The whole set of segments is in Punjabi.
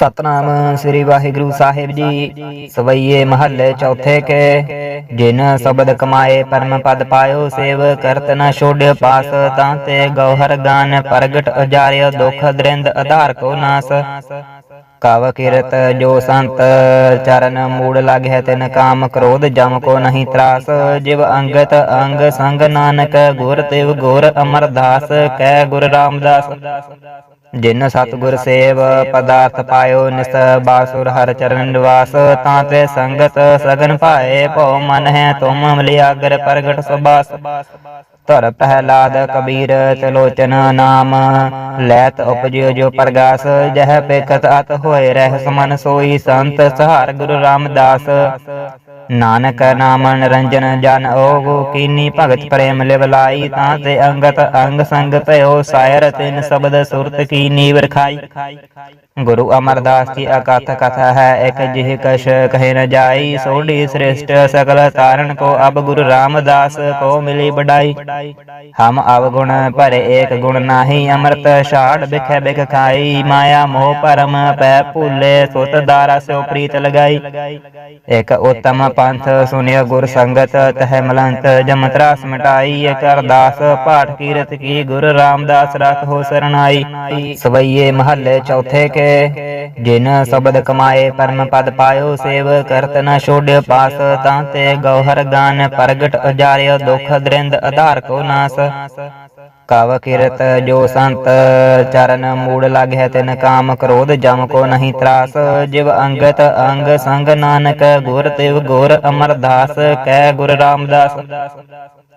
ਸਤਨਾਮ ਸ੍ਰੀ ਵਾਹਿਗੁਰੂ ਸਾਹਿਬ ਜੀ। ਸਵਈਏ ਮਹੱਲੇ ਚੌਥੇ ਕੇ। ਜਿਨ ਸ਼ਬਦ ਕਮਾਏ ਪਰਮ ਪਦ ਪਾਇਓ ਸੇਵ, ਕਰਤ ਨ ਛੋੜਿਓ ਪਾਸ, ਤਾਂ ਤੇ ਗੌਹਰ ਗਾਨ ਪ੍ਰਗਟ ਉਜਾਰਿਓ, ਦੁਖ ਦਰਿੰਦ ਆਧਾਰ ਕੋ ਨਾਸ। ਕਵ ਕਿਰਤ ਜੋ ਸੰਤ ਚਰਨ ਮੂੜ ਲਾਗਿਆ ਤਿਨ ਕਾਮ ਕ੍ਰੋਧ ਜਮ ਕੋ ਨਹੀਂ ਤਰਾਸ। ਜਿਵ ਅੰਗਤ ਅੰਗ ਸੰਗ ਨਾਨਕ, ਗੁਰ ਤਿਵ ਗੁਰ ਅਮਰਦਾਸ, ਕੈ ਗੁਰ ਰਾਮਦਾਸ। ਜਿਨ ਸਤਗੁਰ ਸੇਵ, ਪਦਾਰਥ ਪਾਇਓ ਨਿਸ ਬਾਸੁਰ ਹਰ ਚਰਨ ਨਿਵਾਸ, ਤਾਂ ਤੇ ਸੰਗਤ ਸਗਨ ਭਾਏ, ਭਉ ਮਨ ਹੈ ਤੁਮ ਅਮਲਿਆਗਰ ਪ੍ਰਗਟ ਸੁਬਾਸ ਧਰ ਪਹਿਲਾਦ ਕਬੀਰ ਤਲੋਚਨ ਨਾਮ, ਲੈਤ ਉਪਜਿਓ ਜੋ ਪ੍ਰਗਾਸ, ਜਹ ਪੇਖਤ ਅਤ ਹੋਏ ਰਹਿ ਸਮਨ ਸੋਈ, ਸੰਤ ਸਹਾਰ ਗੁਰੂ ਰਾਮਦਾਸ। ਨਾਨਕ ਨਾਮ ਨਿਰੰਜਨ ਜਨ ਓਗੋ ਕੀਨੀ ਭਗਤ ਪ੍ਰੇਮ ਲਿਵ ਲਾਈ, ਤਾਂ ਤੇ ਅੰਗਤ ਅੰਗ ਸੰਗ ਭਇਓ, ਸਾਇਰ ਤਿਨ ਸ਼ਬਦ ਸੁਰਤ ਕੀ ਨੀਵ ਰਖਾਈ ਗੁਰੂ ਅਮਰਦਾਸ ਕੀ ਅਕਥ ਕਥਾ ਹੈ, ਇੱਕ ਜਿਹ ਕਸ਼ ਕਹੇ ਨ ਜਾਈ, ਸੋਢੀ ਸ੍ਰਿਸ਼ਟ ਸਕਲ ਤਾਰਨ ਕੋ ਅਬ ਗੁਰੂ ਰਾਮਦਾਸ ਕੋ ਮਿਲੀ ਬੜਾਈ ਹਮ ਅਵਗੁਣ ਭਰੇ ਏਕ ਗੁਣ ਨਾਹੀ, ਅੰਮ੍ਰਿਤ ਛਾੜ ਬਿਖ ਬਿਖ ਖਾਈ। ਮਾਇਆ ਮੋਹ ਪਰਮ ਪੈ ਭੂਲੇ, ਸੁਤ ਦਾਰਾ ਸਿਓ ਪ੍ਰੀਤ ਲਗਾਈ। ਇਕ ਉਤਮ ਪੰਥ ਸੁਨਿਓ ਗੁਰ ਸੰਗਤ, ਤਹਿ ਮਲੰਤ ਜਮ ਤਰਾਸ ਮਿਟਾਈ। ਇਕ ਅਰਦਾਸ ਪਾਠ ਕੀਰਤ ਕੀ, ਗੁਰ ਰਾਮਦਾਸ ਰਖੋ ਸਰਣਾਈ। ਸਵਈਏ ਮਹੱਲੇ ਚੌਥੇ ਕੇ ਜਿਨ ਸ਼ਬਦ ਕਮਾਏ ਪਰਮ ਪਦ ਪਾਇਓ ਸੇਵ ਕਰਤ ਨ ਛੋੜਿਓ ਪਾਸ, ਤਾਂ ਤੇ ਗੌਹਰ ਗਾਨ ਪ੍ਰਗਟ ਉਜਾਰਿਓ, ਦੁਖ ਦ੍ਰਿੰਦ ਆਧਾਰ ਕੋ ਨਾਸ। ਕਵ ਕਿਰਤ ਜੋ ਸੰਤ ਚਰਨ ਮੂੜ ਲਾਗਿਆ ਤਿਨ ਕਾਮ ਕ੍ਰੋਧ ਜਮ ਕੋ ਨਹੀਂ ਤਰਾਸ। ਜਿਵ ਅੰਗਤ ਅੰਗ ਸੰਗ ਨਾਨਕ, ਗੁਰ ਤਿਵ ਗੁਰ ਅਮਰਦਾਸ। ਕਹਿ ਗੁਰ ਰਾਮਦਾਸ।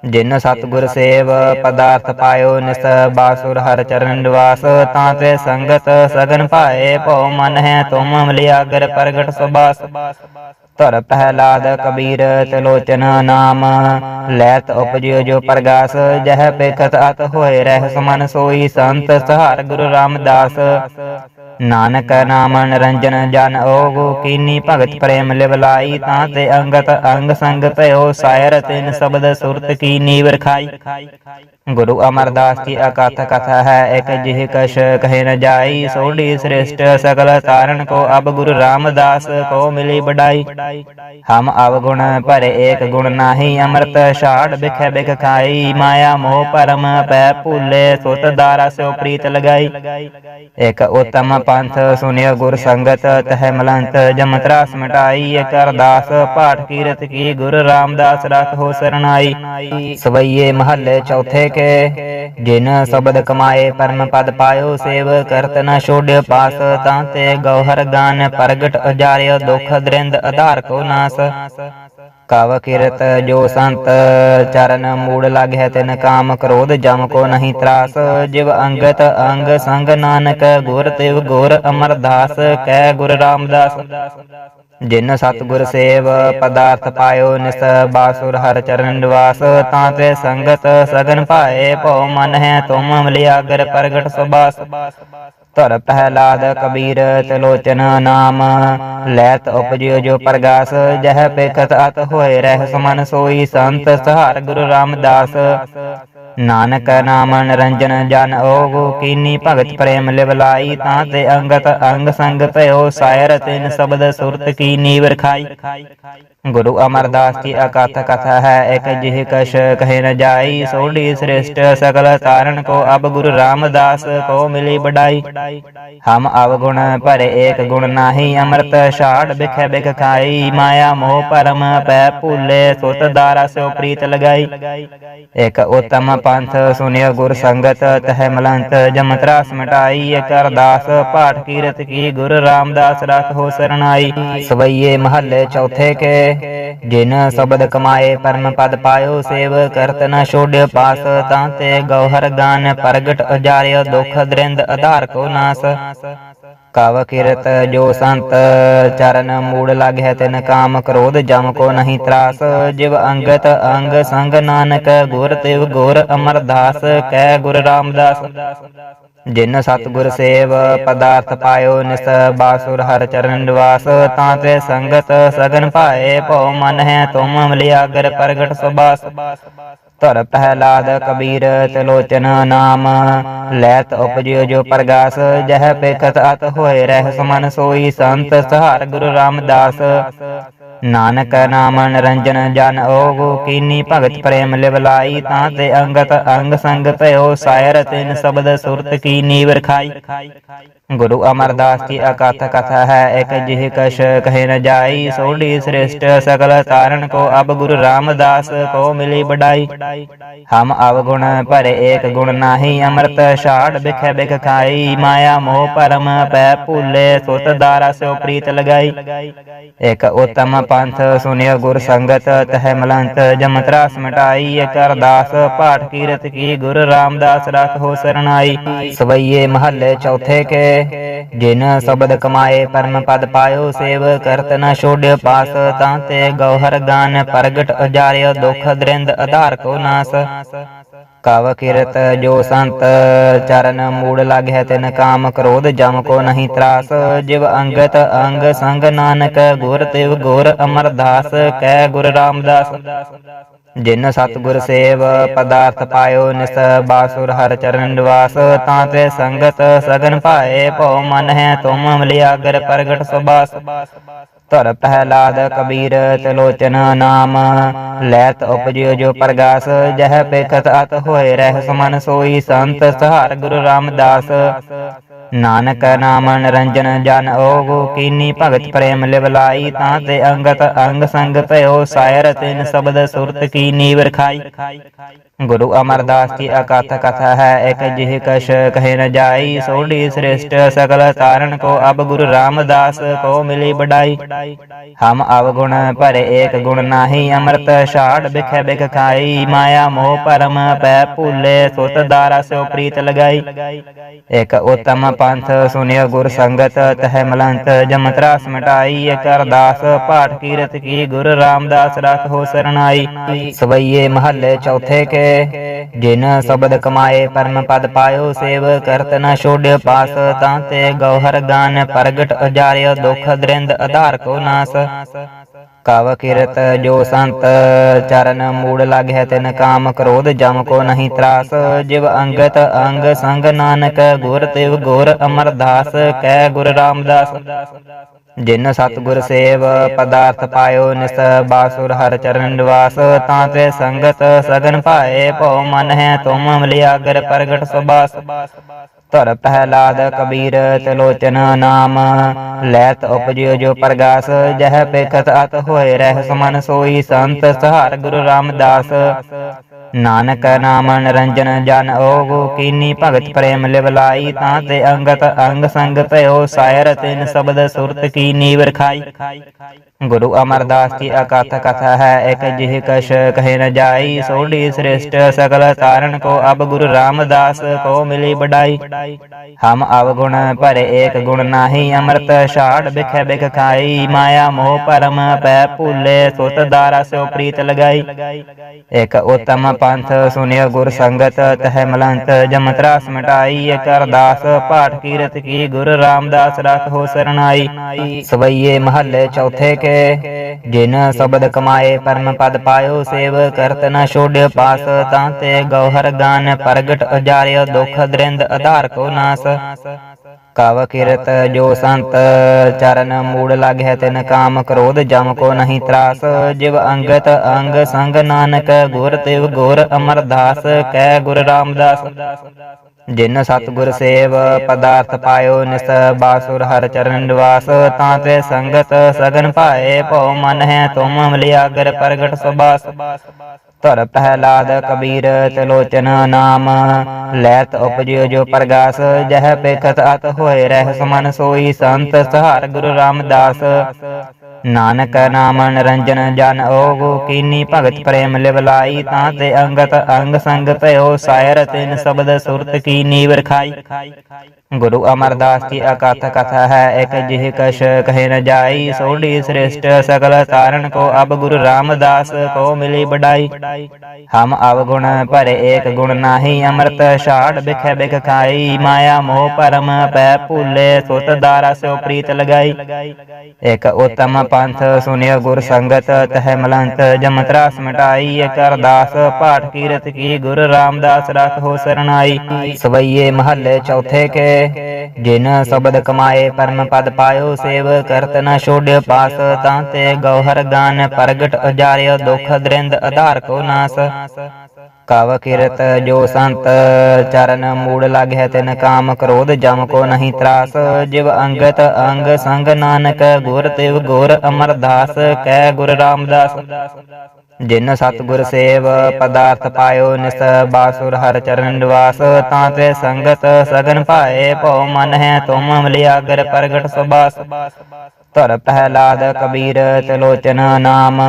ਜਿਨ ਸਤਗੁਰ ਸੇਵ, ਪਦਾਰਥ ਪਾਇਓ ਨਿਸ ਬਾਸੁਰ ਹਰ ਚਰਨ ਨਿਵਾਸ, ਤਾਂ ਤੇ ਸੰਗਤ ਸਗਨ ਭਾਏ, ਭਉ ਮਨ ਹੈ ਤੁਮ ਅਮਲਿਆਗਰ ਪ੍ਰਗਟ ਸੁਬਾਸ ਧਰ ਪਹਿਲਾਦ ਕਬੀਰ ਤਲੋਚਨ ਨਾਮ, ਲੈਤ ਉਪਜਿਓ ਜੋ ਪ੍ਰਗਾਸ, ਜਹ ਪੇਖਤ ਅਤ ਹੋਏ ਰਹਿ ਸਮਨ ਸੋਈ, ਸੰਤ ਸਹਾਰ ਗੁਰੂ ਰਾਮਦਾਸ। ਨਾਨਕ ਨਾਮ ਨਿਰੰਜਨ ਜਨ ਓਗੋ, ਕੀਨੀ ਭਗਤ ਪ੍ਰੇਮ ਲਿਵਲਾਈ ਤਾਂ ਤੇ ਅੰਗਤ ਅੰਗ ਸੰਗ ਭਇਓ, ਸਾਇਰ ਤਿਨ ਸ਼ਬਦ ਸੁਰਤ ਕੀ ਨੀਵ ਰਖਾਈ ਗੁਰੂ ਅਮਰਦਾਸ ਕੀ ਅਕਥ ਕਥਾ ਹੈ ਇਕ ਜਿਹ ਕਛ ਕਹੇ ਨ ਜਾਈ ਸੋਢੀ ਸ੍ਰਿਸ਼ਟ ਸਕਲ ਤਾਰਨ ਕੋ ਅਬ ਗੁਰੂ ਰਾਮਦਾਸ ਕੋ ਮਿਲੀ ਬੜਾਈ ਹਮ ਅਵਗੁਣ ਭਰੇ ਏਕ ਗੁਣ ਨਾਹੀ ਅੰਮ੍ਰਿਤ ਛਾੜ ਬਿਖ ਬਿਖ ਖਾਈ ਮਾਇਆ ਮੋਹ ਪਰਮ ਪੈ ਭੂਲੇ ਸੁਤ ਦਾਰਾ ਸਿਓ ਪ੍ਰੀਤ ਲਗਾਈ। ਇਕ ਉਤਮ ਪੰਥ ਸੁਨਿਓ ਗੁਰ ਸੰਗਤ ਤਹਿ ਮਲੰਤ ਜਮ ਤਰਾਸ ਮਿਟਾਈ ਇਕ ਅਰਦਾਸ ਪਾਠ ਕੀਰਤ ਕੀ ਗੁਰ ਰਾਮਦਾਸ ਰਖੋ ਸਰਣਾਈ ਸਵਈਏ ਮਹੱਲੇ ਚੌਥੇ ਕੇ ਜਿਨ ਸ਼ਬਦ ਕਮਾਏ ਪਰਮ ਪਦ ਪਾਇਓ ਸੇਵ ਕਰਤ ਨ ਛੋੜਿਓ ਪਾਸ, ਤਾਂ ਤੇ ਗੌਹਰ ਗਾਨ ਪ੍ਰਗਟ ਉਜਾਰਿਓ, ਦੁਖ ਦ੍ਰਿੰਦ ਆਧਾਰ ਕੋ ਨਾਸ। ਕਵ ਕਿਰਤ ਜੋ ਸੰਤ ਚਰਨ ਮੂੜ ਲਾਗਿਆ ਤਿਨ ਕਾਮ ਕ੍ਰੋਧ ਜਮ ਕੋ ਨਹੀਂ ਤਰਾਸ। ਜਿਵ ਅੰਗਤ ਅੰਗ ਸੰਗ ਨਾਨਕ, ਗੁਰ ਤਿਵ ਗੁਰ ਅਮਰਦਾਸ। ਕਹਿ ਗੁਰ ਰਾਮਦਾਸ। ਜਿਨ ਸਤਗੁਰ ਸੇਵ ਪਦਾਰਥ ਪਾਇਓ ਨਿਸ ਬਾਸੁਰ ਹਰ ਚਰਨ ਨਿਵਾਸ ਤਾਂ ਤੇ ਸੰਗਤ ਸਗਨ ਭਾਏ ਭਉ ਮਨ ਹੈ ਤੁਮ ਅਮਲਿਆਗਰ ਪ੍ਰਗਟ ਸੁਬਾਸ ਧਰ ਪਹਿਲਾਦ ਕਬੀਰ ਤਲੋਚਨ ਨਾਮ ਲੈਤ ਉਪਜਿਓ ਜੋ ਪ੍ਰਗਾਸ ਜਹ ਪੇਖਤ ਅਤ ਹੋਏ ਰਹਿ ਸਮਨ ਸੋਈ ਸੰਤ ਸਹਾਰ ਗੁਰੂ ਰਾਮਦਾਸ। ਨਾਨਕ ਨਾਮ ਨਿਰੰਜਨ ਜਨ ਓਗੋ, ਕੀਨੀ ਭਗਤ ਪ੍ਰੇਮ ਲਿਵਲਾਈ ਤਾਂ ਤੇ ਅੰਗਤ ਅੰਗ ਸੰਗ ਭਇਓ, ਸਾਇਰ ਤਿਨ ਸ਼ਬਦ ਸੁਰਤ ਕੀ ਨੀਵ ਰਖਾਈ ਗੁਰੂ ਅਮਰਦਾਸ ਕੀ ਅਕਥ ਕਥਾ ਹੈ, ਇਕ ਜਿਹ ਕਸ਼ ਕਹੇ ਨ ਜਾਈ, ਸੋਢੀ ਸ੍ਰਿਸ਼ਟ ਸਕਲ ਤਾਰਨ ਕੋ ਅਬ ਗੁਰੂ ਰਾਮਦਾਸ ਕੋ ਮਿਲੀ ਬੜਾਈ ਹਮ ਅਵਗੁਣ ਭਰੇ ਏਕ ਗੁਣ ਨਾਹੀ, ਅੰਮ੍ਰਿਤ ਛਾੜ ਬਿਖ ਬਿਖ ਖਾਈ, ਮਾਇਆ ਮੋਹ ਪਰਮ ਪੈ ਭੂਲੇ, ਸੁਤ ਦਾਰਾ ਸਿਓ ਪ੍ਰੀਤ ਲਗਾਈ। ਇਕ ਉਤਮ ਪੰਥ ਸੁਨਿਓ ਗੁਰ ਸੰਗਤ, ਤਹਿ ਮਲੰਤ ਜਮ ਤਰਾਸ ਮਿਟਾਈ, ਇਕ ਅਰਦਾਸ ਪਾਠ ਕੀਰਤ ਕੀ, ਗੁਰ ਰਾਮਦਾਸ ਰਖੋ ਸਰਣਾਈ। ਸਵਈਏ ਮਹੱਲੇ ਚੌਥੇ ਕੇ ਜਿਨ ਸ਼ਬਦ ਕਮਾਏ ਪਰਮ ਪਦ ਪਾਇਓ, ਸੇਵ ਕਰਤ ਨ ਛੋੜਿਓ ਪਾਸ, ਤਾਂ ਤੇ ਗੌਹਰ ਗਾਨ ਪ੍ਰਗਟ ਉਜਾਰਿਓ, ਦੁਖ ਦਰਿੰਦ ਆਧਾਰ ਕੋ ਨਾਸ। ਕਵ ਕਿਰਤ ਜੋ ਸੰਤ ਚਰਨ ਮੂੜ ਲਾਗਿਆ ਤਿਨ ਕਾਮ ਕ੍ਰੋਧ ਜਮ ਕੋ ਨਹੀਂ ਤਰਾਸ। ਜਿਵ ਅੰਗਤ ਅੰਗ ਸੰਗ ਨਾਨਕ, ਗੁਰ ਤਿਵ ਗੁਰ ਅਮਰਦਾਸ ਕਹਿ ਗੁਰ ਰਾਮਦਾਸ। ਜਿਨ ਸਤਗੁਰ ਸੇਵ, ਪਦਾਰਥ ਪਾਇਓ ਨਿਸ ਬਾਸੁਰ ਹਰ ਚਰਨ ਨਿਵਾਸ, ਤਾਂ ਤੇ ਸੰਗਤ ਸਗਨ ਭਾਏ, ਭਉ ਮਨ ਹੈ ਤੁਮ ਅਮਲਿਆਗਰ ਪ੍ਰਗਟ ਸੁਬਾਸ ਧਰ ਪਹਿਲਾਦ ਕਬੀਰ ਤਲੋਚਨ ਨਾਮ, ਲੈਤ ਉਪਜਿਓ ਜੋ ਪ੍ਰਗਾਸ, ਜਹ ਪੇਖਤ ਅਤ ਹੋਏ ਰਹਿ ਸਮਨ ਸੋਈ ਸੰਤ, ਸਹਾਰ ਗੁਰੂ ਰਾਮਦਾਸ। ਨਾਨਕ ਨਾਮ ਨਿਰੰਜਨ ਜਨ ਓਗੋ, ਕੀਨੀ ਭਗਤ ਪ੍ਰੇਮ ਲਿਵ ਲਾਈ, ਤਾਂ ਤੇ ਅੰਗਤ ਅੰਗ ਸੰਗ ਭਇਓ, ਸਾਇਰ ਤਿਨ ਸ਼ਬਦ ਸੁਰਤ ਕੀ ਨੀਵ ਰਖਾਈ ਗੁਰੂ ਅਮਰਦਾਸ ਕੀ ਅਕਥ ਕਥਾ ਹੈ, ਇੱਕ ਜਿਹ ਕਛ ਕਹੇ ਨ ਜਾਈ, ਸੋਢੀ ਸ੍ਰਿਸ਼ਟ ਸਕਲ ਤਾਰਨ ਕੋ ਅਬ ਗੁਰੂ ਰਾਮਦਾਸ ਕੋ ਮਿਲੀ ਬੜਾਈ ਹਮ ਅਵਗੁਣ ਭਰੇ ਏਕ ਗੁਣ ਨਾਹੀ, ਅੰਮ੍ਰਿਤ ਛਾੜ ਬਿਖ ਬਿਖ ਖਾਈ। ਮਾਇਆ ਮੋਹ ਪਰਮ ਪੈ ਭੂਲੇ, ਸੁਤ ਦਾਰਾ ਸਿਓ ਪ੍ਰੀਤ ਲਗਾਈ। ਇਕ ਉਤਮ ਪੰਥ ਸੁਨਿਓ ਗੁਰ ਸੰਗਤ, ਤਹਿ ਮਲੰਤ ਜਮਤਰਾ ਤਰਾਸ ਮਿਟਾਈ ਇਕ ਅਰਦਾਸ ਪਾਠ ਕੀਰਤ ਕੀ, ਗੁਰ ਰਾਮਦਾਸ ਰੱਖੋ ਸਰਣਾਈ। ਸਵਈਏ ਮਹੱਲੇ ਚੌਥੇ ਕੇ ਜਿਨ ਸ਼ਬਦ ਕਮਾਏ ਪਰਮ ਪਦ ਪਾਇਓ, ਸੇਵ ਕਰਤ ਨ ਛੋੜਿਓ ਪਾਸ, ਤਾਂ ਤੇ ਗੌਹਰ ਗਾਨ ਪ੍ਰਗਟ ਅਜਾਰਿਆ ਦੁਖ ਦ੍ਰਿੰਦ ਆਧਾਰ ਕੋ ਨਾਸ। ਕਵ ਕਿਰਤ ਜੋ ਸੰਤ ਚਰਨ ਮੂੜ ਲਾਗੈ ਤਿਨ ਕਾਮ ਕ੍ਰੋਧ ਜਮ ਕੋ ਨਹੀਂ ਤਰਾਸ। ਜਿਵ ਅੰਗਤ ਅੰਗ ਸੰਗ ਨਾਨਕ, ਗੁਰ ਤਿਵ ਗੁਰ ਅਮਰਦਾਸ ਕਹਿ ਗੁਰ ਰਾਮਦਾਸ। ਜਿਨ ਸਤਿਗੁਰ ਸੇਵ, ਪਦਾਰਥ ਪਾਇਓ ਨਿਸ ਬਾਸੁਰ ਹਰ ਚਰਨ ਨਿਵਾਸ, ਤਾਂ ਤੇ ਸੰਗਤ ਸਗਨ ਭਾਏ, ਭਉ ਮਨ ਹੈ ਤੁਮ ਮਲਿਆਗਰ ਪ੍ਰਗਟ ਸੁਬਾਸ ਧਰ ਪ੍ਰਹਿਲਾਦ ਕਬੀਰ ਤਲੋਚਨ ਨਾਮ, ਲੈਤ ਉਪਜਿਓ ਜੋ ਪ੍ਰਗਾਸ, ਜਹ ਪੇਖਤ ਅਤ ਹੋਏ ਰਹਿ ਸਮਨ ਸੋਈ ਸੰਤ, ਸਹਾਰ ਗੁਰੂ ਰਾਮਦਾਸ। ਨਾਨਕ ਨਾਮ ਨਿਰੰਜਨ ਜਨ ਓਗੋ, ਕੀਨੀ ਭਗਤ ਪ੍ਰੇਮ ਲਿਵ ਲਾਈ, ਤਾਂ ਤੇ ਅੰਗਤ ਅੰਗ ਸੰਗ ਭਇਓ, ਸਾਇਰ ਤਿਨ ਸ਼ਬਦ ਸੁਰਤ ਕੀ ਨੀਵ ਰਖਾਈ ਗੁਰੂ ਅਮਰਦਾਸ ਕੀ ਅਕਥ ਕਥਾ ਹੈ, ਇੱਕ ਜਿਹ ਕਸ਼ ਕਹੇ ਨ ਜਾਈ, ਸੋਢੀ ਸ੍ਰਿਸ਼ਟ ਸਕਲ ਤਾਰਨ ਕੋ ਅਬ ਗੁਰੂ ਰਾਮਦਾਸ ਕੋ ਮਿਲੀ ਬੜਾਈ ਹਮ ਅਵਗੁਣ ਭਰੇ ਏਕ ਗੁਣ ਨਾਹੀ, ਅੰਮ੍ਰਿਤ ਛਾੜ ਬਿਖ ਬਿਖ ਖਾਈ। ਮਾਇਆ ਮੋਹ ਪਰਮ ਪੈ ਭੂਲੇ, ਸੁਤ ਦਾਰਾ ਸਿਓ ਪ੍ਰੀਤ ਲਗਾਈ। ਇਕ ਉਤਮ ਪੰਥ ਸੁਨਿਓ ਗੁਰ ਸੰਗਤ, ਤਹਿ ਮਲੰਤ ਜਮਤਰਾ ਤਰਾਸ ਮਿਟਾਈ ਇਕ ਅਰਦਾਸ ਪਾਠ ਕੀਰਤ ਕੀ, ਗੁਰ ਰਾਮਦਾਸ ਰੱਖੋ ਸਰਣਾਈ। ਸਵਈਏ ਮਹੱਲੇ ਚੌਥੇ ਕੇ ਜਿਨ ਸ਼ਬਦ ਕਮਾਏ ਪਰਮ ਪਦ ਪਾਇਓ, ਸੇਵ ਕਰਤ ਨ ਛੋੜਿਓ ਪਾਸ, ਤਾਂ ਤੇ ਗੌਹਰ ਗਾਨ ਪ੍ਰਗਟ ਉਜਾਰਿਓ, ਦੁਖ ਦ੍ਰਿੰਦ ਆਧਾਰ ਕੋ ਨਾਸ। ਕਵ ਕਿਰਤ ਜੋ ਸੰਤ ਚਰਨ ਮੂੜ ਲਾਗੈ ਤਿਨ ਕਾਮ ਕ੍ਰੋਧ ਜਮ ਕੋ ਨਹੀਂ ਤਰਾਸ। ਜਿਵ ਅੰਗਤ ਅੰਗ ਸੰਗ ਨਾਨਕ, ਗੁਰ ਤਿਵ ਗੁਰ ਅਮਰਦਾਸ ਕਹਿ ਗੁਰ ਰਾਮਦਾਸ। ਜਿਨ ਸਤਿਗੁਰ ਸੇਵ, ਪਦਾਰਥ ਪਾਇਓ ਨਿਸ, ਬਾਸੁਰ ਹਰ ਚਰਨ ਨਿਵਾਸ, ਤਾਂ ਤੇ ਸੰਗਤ ਸਗਨ ਭਾਏ, ਭਉ ਮਨ ਹੈ ਤੁਮ ਮਲਿਆਗਰ ਪ੍ਰਗਟ ਸੁਬਾਸ ਧਰ ਪ੍ਰਹਿਲਾਦ ਕਬੀਰ ਤਲੋਚਨ ਨਾਮ, ਲੈਤ ਉਪਜਿਓ ਜੋ ਪ੍ਰਗਾਸ, ਜਹ ਪੇਖਤ ਅਤ ਹੋਏ ਰਹਿ ਸਮਨ ਸੋਈ, ਸੰਤ ਸਹਾਰ ਗੁਰੂ ਰਾਮਦਾਸ। ਨਾਨਕ ਨਾਮ ਨਿਰੰਜਨ ਜਨ ਓਗੋ ਕੀਨੀ ਭਗਤ ਪ੍ਰੇਮ ਲਿਵਲਾਈ ਤਾਂ ਤੇ ਅੰਗਤ ਅੰਗ ਸੰਗ ਭਇਓ, ਸਾਇਰ ਤਿਨ ਸ਼ਬਦ ਸੁਰਤ ਕੀਨੀ ਨੀਵ ਰਖਾਈ ਗੁਰੂ ਅਮਰਦਾਸ ਕੀ ਅਕਥ ਕਥਾ ਹੈ, ਇੱਕ ਜਿਹ ਕਸ਼ ਕਹੇ ਨ ਜਾਈ, ਸੋਢੀ ਸ੍ਰਿਸ਼ਟ ਸਕਲ ਤਾਰਨ ਕੋ ਅਬ ਗੁਰੂ ਰਾਮਦਾਸ ਕੋ ਮਿਲੀ ਬੜਾਈ ਹਮ ਅਵਗੁਣ ਭਰੇ ਏਕ ਗੁਣ ਨਾਹੀ, ਅੰਮ੍ਰਿਤ ਛਾੜ ਬਿਖ ਬਿਖ ਖਾਈ। ਮਾਇਆ ਮੋਹ ਪਰਮ ਪੈ ਭੂਲੇ, ਸੁਤ ਦਾਰਾ ਸਿਓ ਪ੍ਰੀਤ ਲਗਾਈ। ਇਕ ਉਤਮ ਪੰਥ ਸੁਨਿਓ ਗੁਰ ਸੰਗਤ, ਤਹਿ ਮਲੰਤ ਜਮਤਰਾ ਤਰਾਸ ਮਿਟਾਈ ਇਕ ਅਰਦਾਸ ਪਾਠ ਕੀਰਤ ਕੀ, ਗੁਰ ਰਾਮਦਾਸ ਰੱਖੋ ਸਰਣਾਈ। ਸਵਈਏ ਮਹੱਲੇ ਚੌਥੇ ਕੇ ਜਿਨ ਸ਼ਬਦ ਕਮਾਏ ਪਰਮ ਪਦ ਪਾਇਓ, ਸੇਵ ਕਰਤ ਨ ਛੋੜਿਓ ਪਾਸ, ਤਾਂ ਤੇ ਗੌਹਰ ਗਾਨ ਪ੍ਰਗਟ ਉਜਾਰਿਓ, ਦੁਖ ਦਰਿੰਦ ਆਧਾਰ ਕੋ ਨਾਸ। ਕਵ ਕਿਰਤ ਜੋ ਸੰਤ ਚਰਨ ਮੂੜ ਲਾਗੈ ਤਿਨ ਕਾਮ ਕ੍ਰੋਧ ਜਮ ਕੋ ਨਹੀਂ ਤਰਾਸ। ਜਿਵ ਅੰਗਤ ਅੰਗ ਸੰਗ ਨਾਨਕ ਗੁਰ ਤਿਵ ਗੁਰ ਅਮਰਦਾਸ ਕਹਿ ਗੁਰ ਰਾਮਦਾਸ। ਜਿਨ ਸਤਿਗੁਰ ਸੇਵ ਪਦਾਰਥ ਪਾਇਓ ਨਿਸ ਬਾਸੁਰ ਹਰ ਚਰਨ ਨਿਵਾਸ। ਤਾਂ ਤੇ ਸੰਗਤ ਸਗਨ ਪਾਏ ਭਉ ਮਨ ਹੈ ਤੁਮ ਮਲਿਆਗਰ ਪ੍ਰਗਟ ਸੁਬਾਸ ਧਰ ਪ੍ਰਹਿਲਾਦ ਕਬੀਰ ਤਲੋਚਨ ਨਾਮ। ਲੈਤ ਉਪਜਿਓ ਜੋ ਪ੍ਰਗਾਸ, ਜਹ ਪੇਖਤ ਅਤ ਹੋਏ ਰਹਿ ਸਮਨ ਸੋਈ ਸੰਤ ਸਹਾਰ ਗੁਰੂ ਰਾਮਦਾਸ। ਨਾਨਕ ਨਾਮ ਨਿਰੰਜਨ ਜਨ ਓਗੋ, ਕੀਨੀ ਭਗਤ ਪ੍ਰੇਮ ਲਿਵ ਲਾਈ, ਤਾਂ ਤੇ ਅੰਗਤ ਅੰਗ ਸੰਗ ਭਇਓ, ਸਾਇਰ ਤਿਨ ਸ਼ਬਦ ਸੁਰਤ ਕੀ ਨੀਵ ਰਖਾਈ ਗੁਰੂ ਅਮਰਦਾਸ ਕੀ ਅਕਥ ਕਥਾ ਹੈ, ਇੱਕ ਜਿਹ ਕਸ਼ ਕਹੇ ਨ ਜਾਈ, ਸੋਢੀ ਸ੍ਰਿਸ਼ਟ ਸਕਲ ਤਾਰਨ ਕੋ ਅਬ ਗੁਰੂ ਰਾਮਦਾਸ ਕੋ ਮਿਲੀ ਬੜਾਈ ਹਮ ਅਵਗੁਣ ਭਰੇ ਏਕ ਗੁਣ ਨਾਹੀ, ਅੰਮ੍ਰਿਤ ਛਾੜ ਬਿਖੈ ਬਿਖ ਖਾਈ। ਮਾਇਆ ਮੋਹ ਪਰਮ ਪੈ ਭੂਲੇ, ਸੁਤ ਦਾਰਾ ਸਿਓ ਪ੍ਰੀਤ ਲਗਾਈ। ਇਕ ਉਤਮ ਪੰਥ ਸੁਨਿਓ ਗੁਰ ਸੰਗਤ, ਤਹਿ ਮਲੰਤ ਜਮ ਤਰਾਸ ਮਿਟਾਈ। ਇਕ ਅਰਦਾਸ ਪਾਠ ਕੀਰਤ ਕੀ, ਗੁਰ ਰਾਮਦਾਸ ਰਖੋ ਸਰਣਾਈ। ਸਵਈਏ ਮਹੱਲੇ ਚੌਥੇ ਕੇ ਜਿਨ ਸ਼ਬਦ ਕਮਾਏ, ਪਰਮ ਪਦ ਪਾਇਓ ਸੇਵ, ਕਰਤ ਨ ਛੋੜਿਓ ਪਾਸ, ਤਾਂ ਤੇ ਗੌਹਰ ਗਾਨ ਪ੍ਰਗਟ ਉਜਾਰਿਓ, ਦੁਖ ਦ੍ਰਿੰਦ ਆਧਾਰ ਕੋ ਨਾਸ। ਕਵ ਕਿਰਤ ਜੋ ਸੰਤ ਚਰਨ ਮੂੜ ਲਾਗਿਆ ਤਿਨ ਕਾਮ ਕ੍ਰੋਧ ਜਮ ਕੋ ਨਹੀਂ ਤਰਾਸ, ਜਿਵ ਅੰਗਤ ਅੰਗ ਸੰਗ ਨਾਨਕ, ਗੁਰ ਤਿਵ ਗੁਰ ਅਮਰਦਾਸ ਕਹਿ ਗੁਰ ਰਾਮਦਾਸ। ਜਿਨ ਸਤਿਗੁਰ ਸੇਵ ਪਦਾਰਥ ਪਾਇਓ ਨਿਸ, ਬਾਸੁਰ ਹਰ ਚਰਨ ਨਿਵਾਸ, ਤਾਂ ਤੇ ਸੰਗਤ ਸਗਨ ਪਾਏ ਭਉ ਮਨ ਹੈ ਤੁਮ ਮਲਿਆਗਰ ਪ੍ਰਗਟ ਸੁਬਾਸ ਧਰ ਪਹਿਲਾਦ ਕਬੀਰ ਤਲੋਚਨ ਨਾਮ।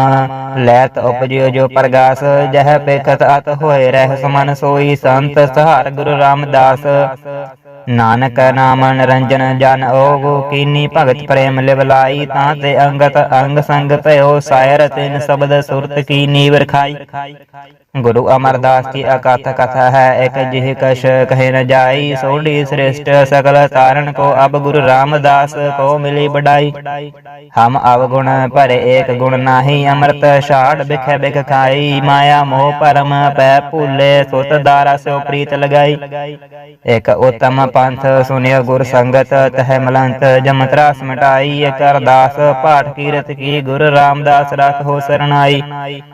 ਲੈਤ ਉਪਜਿਓ ਜੋ ਪ੍ਰਗਾਸ, ਜਹ ਪੇਖਤ ਅਤ ਹੋਏ ਰਹਿ ਸਮਨ ਸੋਈ ਸੰਤ ਸਹਾਰ ਗੁਰੂ ਰਾਮਦਾਸ। ਨਾਨਕ ਨਾਮ ਨਿਰੰਜਨ ਜਨ ਓਗੋ, ਕੀਨੀ ਭਗਤ ਪ੍ਰੇਮ ਲਿਵ ਲਾਈ, ਤਾਂ ਤੇ ਅੰਗਤ ਅੰਗ ਸੰਗ ਭਇਓ, ਸਾਇਰ ਤਿਨ ਸ਼ਬਦ ਸੁਰਤ ਕੀ ਨੀਵ ਰਖਾਈ ਗੁਰੂ ਅਮਰਦਾਸ ਕੀ ਅਕਥ ਕਥਾ ਹੈ, ਇੱਕ ਜਿਹ ਕਛ ਕਹੇ ਨ ਜਾਈ, ਸੋਢੀ ਸ੍ਰਿਸ਼ਟ ਸਕਲ ਤਾਰਨ ਕੋ, ਅਬ ਗੁਰੂ ਰਾਮਦਾਸ ਕੋ ਮਿਲੀ ਬੜਾਈ ਹਮ ਅਵਗੁਣ ਭਰੇ ਏਕ ਗੁਣ ਨਾਹੀ, ਅੰਮ੍ਰਿਤ ਛਾੜ ਬਿਖੈ ਬਿਖ ਖਾਈ। ਮਾਇਆ ਮੋਹ ਪਰਮ ਪੈ ਭੂਲੇ, ਸੁਤ ਦਾਰਾ ਸਿਓ ਪ੍ਰੀਤ ਲਗਾਈ। ਇਕ ਉਤਮ ਪੰਥ ਸੁਨਿਓ ਗੁਰ ਸੰਗਤ, ਤਹਿ ਮਲੰਤ ਜਮ ਤਰਾਸ ਮਿਟਾਈ। ਇਕ ਅਰਦਾਸ ਪਾਠ ਕੀਰਤ ਕੀ, ਗੁਰ ਰਾਮਦਾਸ ਰਖੋ ਸਰਣਾਈ